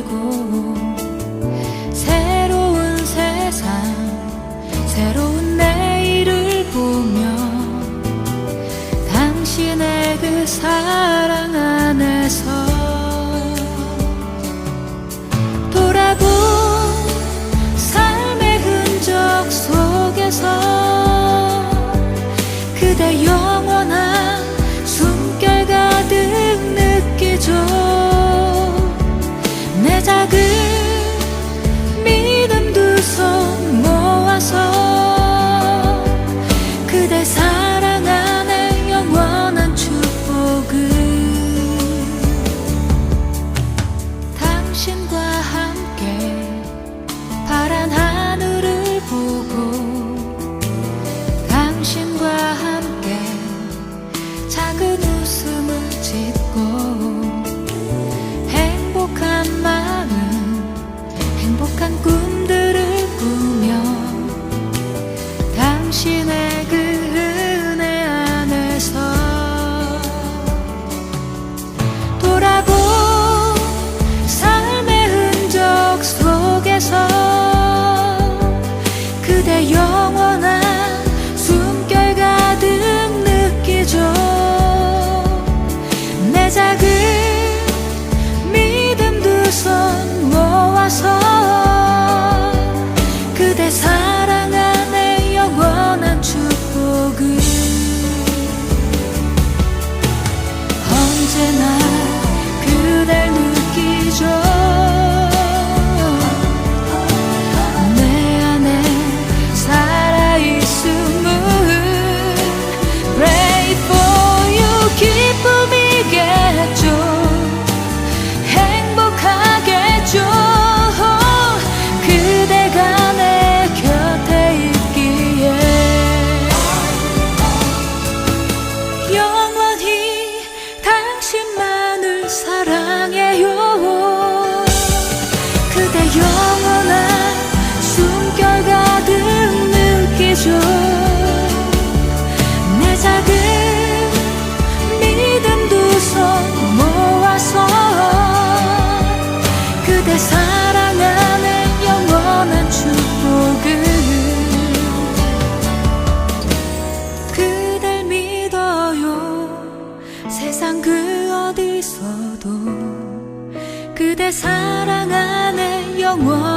즐거움 새로운 세상 새로운 내일을 보며 당신의 그 사랑 안에서 돌아본 삶의 흔적 속에서 그대여 세상 그 어디서도 그대 사랑 안에 영원